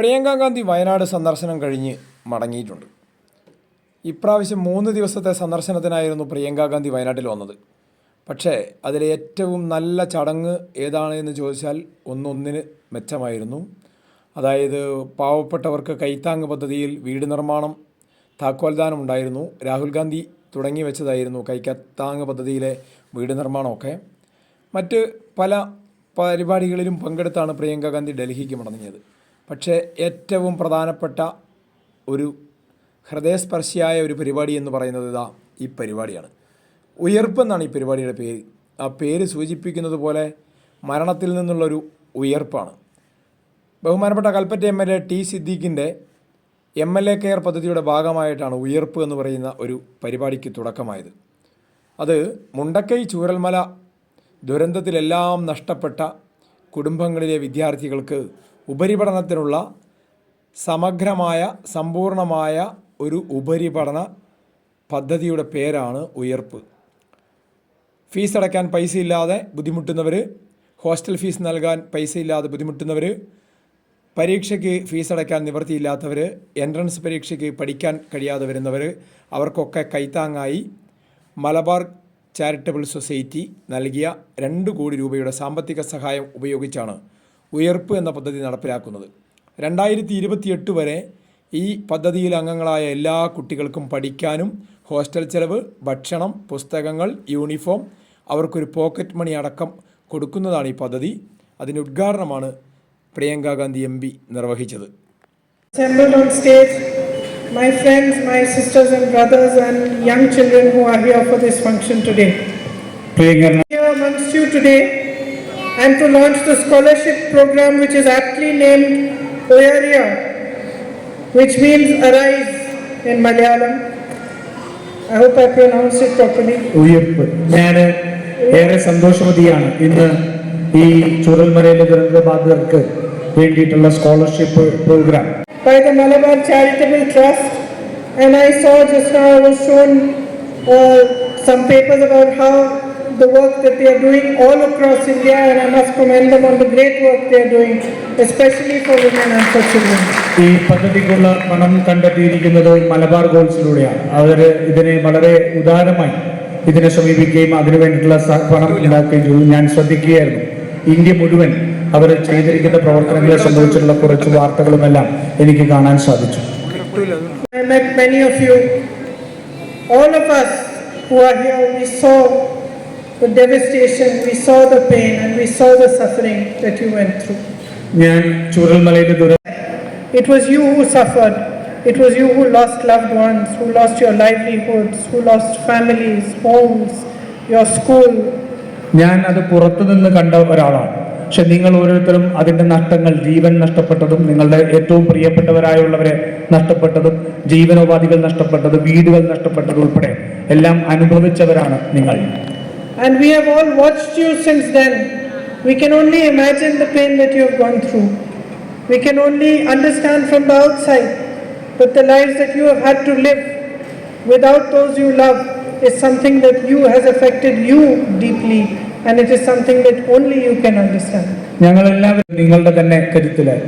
പ്രിയങ്ക ഗാന്ധി വയനാട് സന്ദർശനം കഴിഞ്ഞ് മടങ്ങിയിട്ടുണ്ട്. ഇപ്രാവശ്യം മൂന്ന് ദിവസത്തെ സന്ദർശനത്തിനായിരുന്നു പ്രിയങ്ക ഗാന്ധി വയനാട്ടിൽ വന്നത്. പക്ഷേ അതിലെ ഏറ്റവും നല്ല ചടങ്ങ് ഏതാണ് എന്ന് ചോദിച്ചാൽ ഒന്നൊന്നിന് മെച്ചമായിരുന്നു. അതായത് പാവപ്പെട്ടവർക്ക് കൈത്താങ് പദ്ധതിയിൽ വീട് നിർമ്മാണം താക്കോൽദാനം ഉണ്ടായിരുന്നു. രാഹുൽ ഗാന്ധി തുടങ്ങി വെച്ചതായിരുന്നു കൈക്കത്താങ് പദ്ധതിയിലെ വീട് നിർമ്മാണമൊക്കെ. മറ്റ് പല പരിപാടികളിലും പങ്കെടുത്താണ് പ്രിയങ്ക ഗാന്ധി ഡൽഹിക്ക് മടങ്ങിയത്. പക്ഷേ ഏറ്റവും പ്രധാനപ്പെട്ട ഒരു ഹൃദയസ്പർശിയായ ഒരു പരിപാടി എന്ന് പറയുന്നത് ഇതാ ഈ പരിപാടിയാണ്. ഉയർപ്പെന്നാണ് ഈ പരിപാടിയുടെ പേര്. ആ പേര് സൂചിപ്പിക്കുന്നത് പോലെ മരണത്തിൽ നിന്നുള്ളൊരു ഉയർപ്പാണ്. ബഹുമാനപ്പെട്ട Kalpetta M L A T സിദ്ദീഖിന്റെ M L A care പദ്ധതിയുടെ ഭാഗമായിട്ടാണ് ഉയർപ്പ് എന്ന് പറയുന്ന ഒരു പരിപാടിക്ക് തുടക്കമായത്. അത് മുണ്ടക്കൈ ചൂരൽമല ദുരന്തത്തിലെല്ലാം നഷ്ടപ്പെട്ട കുടുംബങ്ങളിലെ വിദ്യാർത്ഥികൾക്ക് ഉപരിപഠനത്തിനുള്ള സമഗ്രമായ സമ്പൂർണമായ ഒരു ഉപരിപഠന പദ്ധതിയുടെ പേരാണ് ഉയർപ്പ്. ഫീസ് അടയ്ക്കാൻ പൈസയില്ലാതെ ബുദ്ധിമുട്ടുന്നവർ ഹോസ്റ്റൽ ഫീസ് നൽകാൻ പൈസയില്ലാതെ ബുദ്ധിമുട്ടുന്നവർ പരീക്ഷയ്ക്ക് ഫീസ് അടയ്ക്കാൻ നിവൃത്തിയില്ലാത്തവർ എൻട്രൻസ് പരീക്ഷയ്ക്ക് പഠിക്കാൻ കഴിയാതെ വരുന്നവർ അവർക്കൊക്കെ കൈത്താങ്ങായി മലബാർ ചാരിറ്റബിൾ സൊസൈറ്റി നൽകിയ രണ്ട് കോടി രൂപയുടെ സാമ്പത്തിക സഹായം ഉപയോഗിച്ചാണ് ഉയർപ്പ് എന്ന പദ്ധതി നടപ്പിലാക്കുന്നത്. രണ്ടായിരത്തി ഇരുപത്തിയെട്ട് വരെ ഈ പദ്ധതിയിൽ അംഗങ്ങളായ എല്ലാ കുട്ടികൾക്കും പഠിക്കാനും ഹോസ്റ്റൽ ചെലവ് ഭക്ഷണം പുസ്തകങ്ങൾ യൂണിഫോം അവർക്കൊരു പോക്കറ്റ് മണി അടക്കം കൊടുക്കുന്നതാണ് ഈ പദ്ധതി. അതിന്റെ ഉദ്ഘാടനമാണ് പ്രിയങ്ക ഗാന്ധി എം പി നിർവഹിച്ചത്. Assembled on stage, my friends, my sisters and brothers, and young children who are here for this function today. Here amongst you today, and to launch the scholarship program which is aptly named Oyaria, which means arise in Malayalam. I hope I pronounced it properly. ഉയർപ്പ് ഞാൻ ഏറെ സന്തോഷവതിയാണ് ഇന്ന് ഈ ചുരൽമലയിലെ ദുരന്തബാധിതർക്ക് വേണ്ടിയിട്ടുള്ള scholarship programme by the Malabar Charitable Trust, and I saw just now I was shown uh, some papers about how the work that they are doing all across India, and I must commend them on the great work they are doing, especially for women and for children. ഈ പദ്ധതിക്കുള്ള പണം കണ്ടെത്തിയിരിക്കുന്നത് മലബാർ ഗോൾസിലൂടെയാണ് അവർ ഇതിനെ വളരെ ഉദാരമായി ഇതിനെ സമീപിക്കുകയും അതിനു വേണ്ടിയിട്ടുള്ള പണം ഉണ്ടാക്കുകയും ചെയ്തു ഞാൻ ശ്രദ്ധിക്കുകയായിരുന്നു ഇന്ത്യ മുഴുവൻ അവർ ചെയ്തിരിക്കുന്ന പ്രവർത്തനങ്ങളെ സംബന്ധിച്ചുള്ള കുറച്ച് വാർത്തകളുമെല്ലാം എനിക്ക് കാണാൻ സാധിച്ചു I met many of you. All of us who are here, we saw the devastation, we saw the pain, and we saw the suffering that you went through. ഞാൻ ചൂരൽമലയിലെ ദുര It was you who suffered. It was you who lost loved ones, who lost your livelihoods, who lost families, homes, your school. ഞാൻ അത് പുറത്തുനിന്ന് കണ്ട ഒരാളാണ് പക്ഷെ നിങ്ങൾ ഓരോരുത്തരും അതിന്റെ നഷ്ടങ്ങൾ ജീവൻ നഷ്ടപ്പെട്ടതും നിങ്ങളുടെ ഏറ്റവും പ്രിയപ്പെട്ടവരായുള്ളവരെ നഷ്ടപ്പെട്ടതും ജീവനോപാധികൾ നഷ്ടപ്പെട്ടത് വീടുകൾ നഷ്ടപ്പെട്ടത് ഉൾപ്പെടെ എല്ലാം അനുഭവിച്ചവരാണ് നിങ്ങൾ And we have all watched you since then. We can only imagine the pain that you have gone through. We can only understand from the outside that the lives that you have had to live without those you love is something that you has affected you deeply and it is something that only you can understand. ഞങ്ങൾ എല്ലാവരും നിങ്ങളുടെ തന്നെ കരുത്തിലായി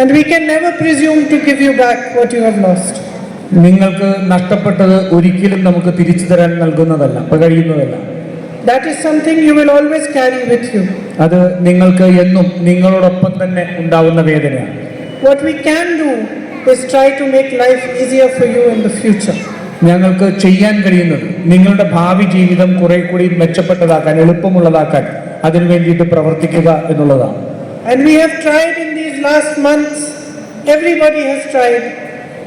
And we can never presume to give you back what you have lost. നിങ്ങൾക്ക് നഷ്ടപ്പെട്ടത് ഒരിക്കലും നമുക്ക് തിരിച്ചു തരാൻ നൽകുന്നതല്ല ഇപ്പൊ കഴിയുന്നതല്ല That is something you will always carry with you. അത് നിങ്ങൾക്ക് എന്നും നിങ്ങളോടൊപ്പം തന്നെ ഉണ്ടാവുന്ന വേദനയാണ് What we can do is try to make life easier for you in the future. ഞങ്ങൾക്ക് ചെയ്യാൻ കഴിയുന്നത് നിങ്ങളുടെ ഭാവി ജീവിതം കുറെ കൂടി മെച്ചപ്പെട്ടതാക്കാൻ എളുപ്പമുള്ളതാക്കാൻ അതിനു വേണ്ടിയിട്ട് പ്രവർത്തിക്കുക എന്നുള്ളതാണ് And we have tried in these last months, everybody has tried,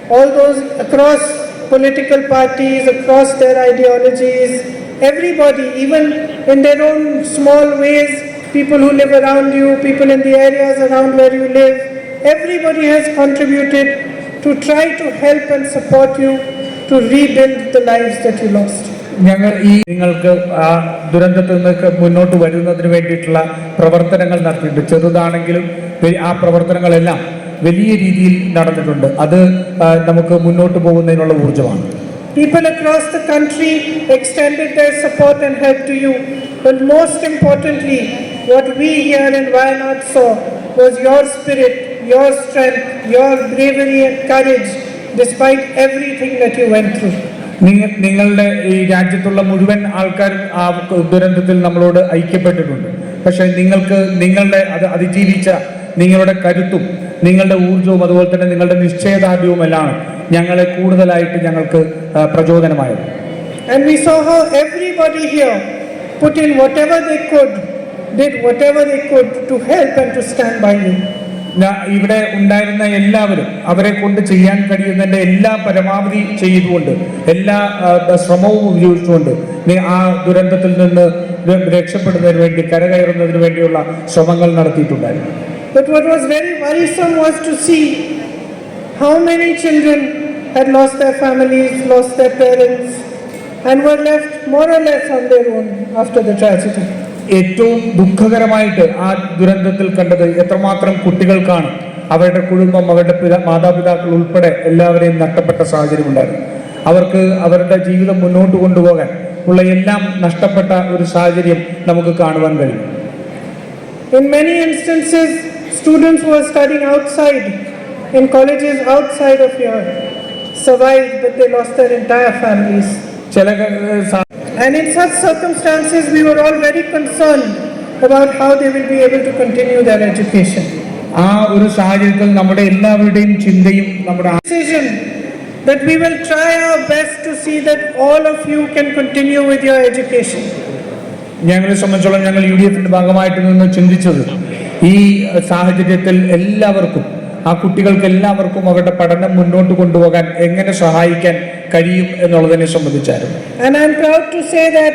all those across political parties, across their ideologies, everybody, even in their own small ways, people who live around you, people in the areas around where you live, everybody has contributed to try to help and support you to rebuild the lives that you lost. ഞങ്ങൾ ഈ നിങ്ങൾക്ക് ആ ദുരന്തത്തിൽ നിന്നൊക്കെ മുന്നോട്ട് വരുന്നതിന് വേണ്ടിയിട്ടുള്ള പ്രവർത്തനങ്ങൾ നടത്തിയിട്ടുണ്ട് ചെറുതാണെങ്കിലും ആ പ്രവർത്തനങ്ങളെല്ലാം വലിയ രീതിയിൽ നടന്നിട്ടുണ്ട് അത് നമുക്ക് മുന്നോട്ട് പോകുന്നതിനുള്ള ഊർജമാണ് People across the country extended their support and help to you. But most importantly, what we here in Wayanad saw was your spirit, your strength, your bravery and courage despite everything that you went through. നിങ്ങളുടെ ഈ രാജ്യത്തുള്ള മുഴുവൻ ആൾക്കാരും ആ ദുരന്തത്തിൽ നമ്മളോട് ഐക്യപ്പെട്ടിട്ടുണ്ട് പക്ഷെ നിങ്ങൾക്ക് നിങ്ങളുടെ അത് അതിജീവിച്ച നിങ്ങളുടെ കരുത്തും നിങ്ങളുടെ ഊർജവും അതുപോലെ തന്നെ നിങ്ങളുടെ നിശ്ചയദാർഢ്യവും എല്ലാം ഞങ്ങളെ കൂടുതലായിട്ട് ഞങ്ങൾക്ക് പ്രചോദനമായത് And we saw how everybody here put in whatever they could, did whatever they could to help and to stand by you. ഇവിടെ ഉണ്ടായിരുന്ന എല്ലാവരും അവരെ കൊണ്ട് ചെയ്യാൻ കഴിയുന്നതിന്റെ എല്ലാ പരമാവധി ചെയ്തുകൊണ്ട് എല്ലാ ശ്രമവും ഉപയോഗിച്ചുകൊണ്ട് ആ ദുരന്തത്തിൽ നിന്ന് രക്ഷപ്പെടുന്നതിന് വേണ്ടി കരകയറുന്നതിന് വേണ്ടിയുള്ള ശ്രമങ്ങൾ നടത്തിയിട്ടുണ്ടായിരുന്നു But what was very worrisome was to see how many children had lost their families, lost their parents, and were left more or less on their own after the tragedy. ഏറ്റവും ദുഃഖകരമായിട്ട് ആ ദുരന്തത്തിൽ കണ്ടത് എത്രമാത്രം കുട്ടികൾക്കാണ് അവരുടെ കുടുംബം അവരുടെ മാതാപിതാക്കൾ ഉൾപ്പെടെ എല്ലാവരെയും നഷ്ടപ്പെട്ട സാഹചര്യമുണ്ടായിരുന്നു അവർക്ക് അവരുടെ ജീവിതം മുന്നോട്ട് കൊണ്ടുപോകാൻ ഉള്ള എല്ലാം നഷ്ടപ്പെട്ട ഒരു സാഹചര്യം നമുക്ക് കാണുവാൻ കഴിയും In many instances, students who are studying outside, in colleges outside of here, survived, but they lost their entire families. And in such circumstances, we were all very concerned about how they will be able to continue their education. ആ ഒരു സാഹചര്യത്തിൽ നമ്മുടെ എല്ലാവരുടെയും ചിന്തയും നമ്മുടെ Decision that we will try our best to see that all of you can continue with your education. ഞങ്ങളെ സംബന്ധിച്ചോളം ഞങ്ങൾ യു ഡി എഫിന്റെ ഭാഗമായിട്ട് നിന്ന് ചിന്തിച്ചത് ഈ സാഹചര്യത്തിൽ എല്ലാവർക്കും ആ കുട്ടികൾക്ക് എല്ലാവർക്കും അവരുടെ പഠനം മുന്നോട്ട് കൊണ്ടുപോകാൻ എങ്ങനെ സഹായിക്കാൻ കഴിയും എന്നുള്ളതിനെ സംബന്ധിച്ചായിരുന്നു And I'm proud to say that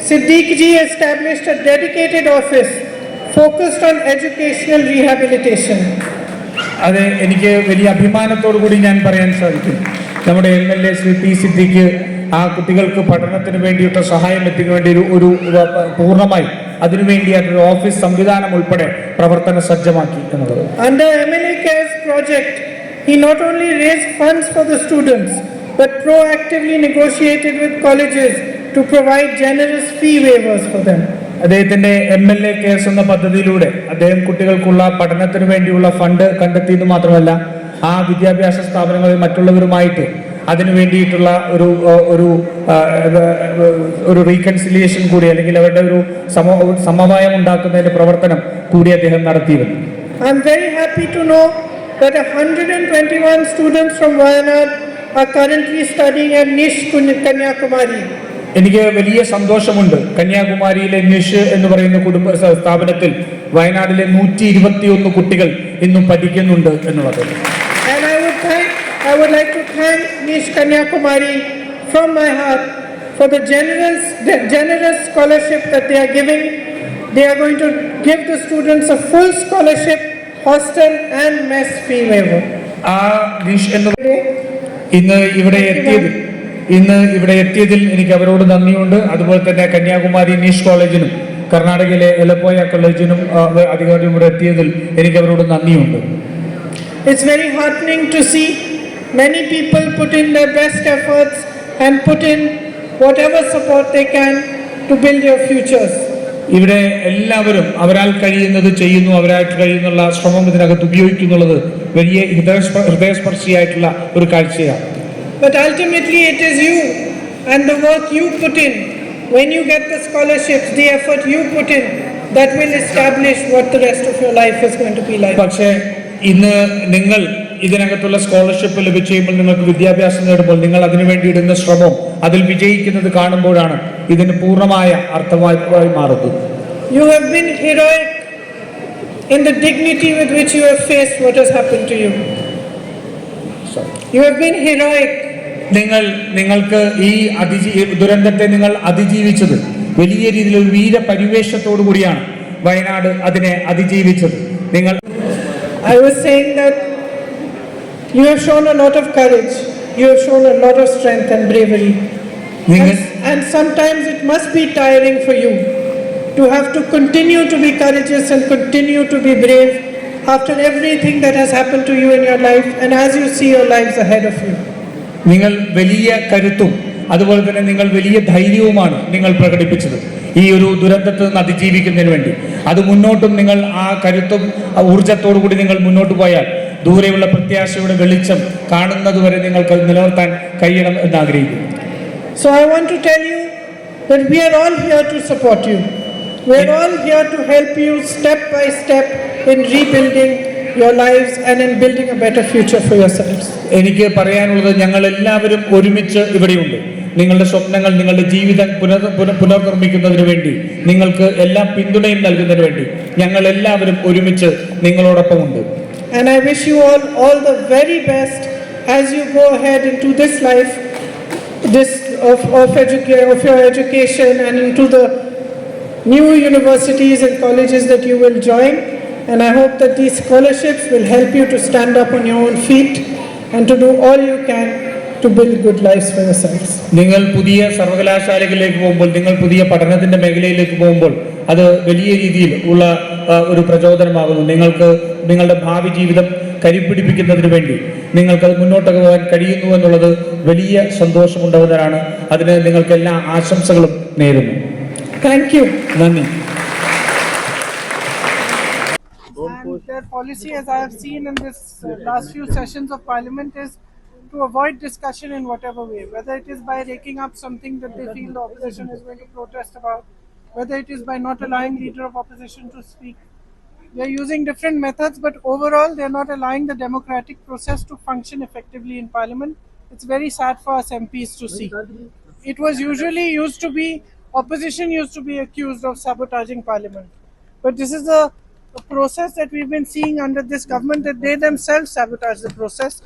Siddiq ji established a dedicated office focused on educational rehabilitation. അത് എനിക്ക് വലിയ അഭിമാനത്തോടു കൂടി ഞാൻ പറയാൻ സാധിക്കും നമ്മുടെ M L A Shri P Siddique ആ കുട്ടികൾക്ക് പഠനത്തിന് വേണ്ടിയിട്ട് സഹായം എത്തിക്കാൻ വേണ്ടി ഒരു ഒരു പൂർണമായി അതിനുവേണ്ടി ഒരു ഓഫീസ് സംവിധാനം ഉൾപ്പെടെ പ്രവർത്തന സജ്ജമാക്കി എന്നുള്ളത് Under MLA Cares project, he not only raised funds for the students, but proactively negotiated with colleges to provide generous fee waivers for them. അദ്ദേഹത്തിന്റെ എം എൽ എ കേസ് എന്ന പദ്ധതിയിലൂടെ അദ്ദേഹം കുട്ടികൾക്കുള്ള പഠനത്തിന് വേണ്ടിയുള്ള ഫണ്ട് കണ്ടെത്തിയെന്ന് മാത്രമല്ല ആ വിദ്യാഭ്യാസ സ്ഥാപനങ്ങളിൽ മറ്റുള്ളവരുമായിട്ട് അതിനു വേണ്ടിയിട്ടുള്ള ഒരു ഒരു ഒരു റീകൺസിലിയേഷൻ കൂടി അല്ലെങ്കിൽ അവരുടെ ഒരു സമ സമവായം ഉണ്ടാക്കുന്നതിന്റെ പ്രവർത്തനം കൂടി അദ്ദേഹം നടത്തിയിരുന്നു. I'm very happy to know that 121 students from Wayanad are currently studying at Nish Kanyakumari. എനിക്ക് വലിയ സന്തോഷമുണ്ട്. കന്യാകുമാരിയിലെ നിഷ് എന്ന് പറയുന്ന കുടുംബ സ്ഥാപനത്തിൽ വയനാട്ടിലെ നൂറ്റി ഇരുപത്തിയൊന്ന് കുട്ടികൾ ഇന്നും പഠിക്കുന്നുണ്ട് എന്നുള്ളത്. I would like to thank Nish Kanyakumari from my heart for the generous, the generous scholarship that they are giving. They are going to give the students a full scholarship, hostel and mess fee waiver. ഇന്ന് ഇവിടെ എത്തിയത് ഇന്ന് ഇവിടെ എത്തിയതിൽ എനിക്ക് അവരോട് നന്ദിയുണ്ട് അതുപോലെ തന്നെ കന്യാകുമാരി നിഷ് കോളേജിനും കർണാടകയിലെ എലപ്പോയ കോളേജിനും അധികാരിയും ഇവിടെ എത്തിയതിൽ എനിക്ക് അവരോട് നന്ദിയുണ്ട് It's very heartening to see many people put in their best efforts and put in whatever support they can to build your futures. ഇവിടെ എല്ലാവരും അവരാൽ കഴിയുന്നത് ചെയ്യുന്നു അവരായിട്ട് കഴിയുന്നുള്ള ശ്രമം ഇതിനകത്ത് ഉപയോഗിക്കുന്നുള്ളത് വലിയ ഹൃദയസ്പ ഹൃദയസ്പർശിയായിട്ടുള്ള ഒരു കാഴ്ചയാണ് But ultimately, it is you and the work you put in when you get the scholarships, the effort you put in, that will establish what the rest of your life is going to be like. പക്ഷേ ഇന്ന് നിങ്ങൾ ഇതിനകത്തുള്ള scholarship ലഭിച്ചു കഴിയുമ്പോൾ നിങ്ങൾക്ക് വിദ്യാഭ്യാസം നേടുമ്പോൾ നിങ്ങൾ അതിനു വേണ്ടി ഇടുന്ന ശ്രമവും അതിൽ വിജയിക്കുന്നത് കാണുമ്പോഴാണ് ഇതിന് പൂർണമായ അർത്ഥമായി മാറുന്നത്. You have been heroic in the dignity with which you have faced what has happened to you. You have been heroic. നിങ്ങൾ നിങ്ങൾക്ക് ഈ അതിജീ ദുരന്തത്തെ നിങ്ങൾ അതിജീവിച്ചത് വലിയ രീതിയിൽ ഒരു വീര പരിവേഷത്തോടു കൂടിയാണ് വയനാട് അതിനെ അതിജീവിച്ചത്. നിങ്ങൾ I was saying that you have shown a lot of courage, you have shown a lot of strength and bravery. നിങ്ങൾ And, and sometimes it must be tiring for you to have to continue to be courageous and continue to be brave after everything that has happened to you in your life and as you see your lives ahead of you. നിങ്ങൾ വലിയ കരുത്തും അതുപോലെ തന്നെ നിങ്ങൾ വലിയ ധൈര്യവുമാണ് നിങ്ങൾ പ്രകടിപ്പിച്ചത് ഈ ഒരു ദുരന്തത്തിൽ നിന്ന് അതിജീവിക്കുന്നതിന് വേണ്ടി അത് മുന്നോട്ടും നിങ്ങൾ ആ കരുത്തും ആ ഊർജത്തോടു കൂടി നിങ്ങൾ മുന്നോട്ട് പോയാൽ ദൂരെയുള്ള പ്രത്യാശയുടെ വെളിച്ചം കാണുന്നതുവരെ നിങ്ങൾക്ക് നിലനിർത്താൻ കഴിയണം എന്ന് ആഗ്രഹിക്കുന്നു so I want to tell you that we are all here to support you. We are all here to help you step by step in rebuilding your lives and in building a better future for yourselves. എനിക്ക് പറയാനുള്ളത് ഞങ്ങൾ എല്ലാവരും ഒരുമിച്ച് ഇവിടെയുണ്ട് നിങ്ങളുടെ സ്വപ്നങ്ങൾ നിങ്ങളുടെ ജീവിതം പുനർ പുന- പുനർനിർമ്മിക്കുന്നതിന് വേണ്ടി നിങ്ങൾക്ക് എല്ലാ പിന്തുണയും നൽകുന്നതിന് വേണ്ടി ഞങ്ങൾ എല്ലാവരും ഒരുമിച്ച് നിങ്ങളോടൊപ്പമുണ്ട് And I wish you all all the very best as you go ahead into this life, this of, of, educa- of your education and into the new universities and colleges that you will join. And I hope that these scholarships will help you to stand up on your own feet and to do all you can to build good lives for yourselves. നിങ്ങൾ പുതിയ സർവകലാശാലകളിലേക്ക് പോകുമ്പോൾ നിങ്ങൾ പുതിയ പഠനത്തിന്റെ മേഖലയിലേക്ക് പോകുമ്പോൾ അത് വലിയ രീതിയിൽ ഉള്ള ആ, ഒരു പ്രചോദനമാകുന്നു. നിങ്ങൾക്ക് നിങ്ങളുടെ ഭാവി ജീവിതം കരിപ്പിടിപ്പിക്കുന്നതിന് വേണ്ടി നിങ്ങൾക്ക് അത് മുന്നോട്ട് പോകാൻ കഴിയുന്നു എന്നുള്ളത് വലിയ സന്തോഷമുണ്ടാവുന്നവരാണ് അതിന് നിങ്ങൾക്ക് എല്ലാ ആശംസകളും നേരുന്നു. താങ്ക് യു നന്ദി. To avoid discussion in whatever way, whether it is by raking up something that they feel the opposition is going to protest about, whether it is by not allowing leader of opposition to speak. They are using different methods, but overall, they are not allowing the democratic process to function effectively in parliament. It's very sad for us MPs to see. It was usually used to be opposition used to be accused of sabotaging parliament. But this is a, process that we've been seeing under this government that they themselves sabotage the process,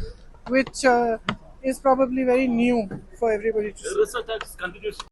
which uh, is probably very new for everybody to see.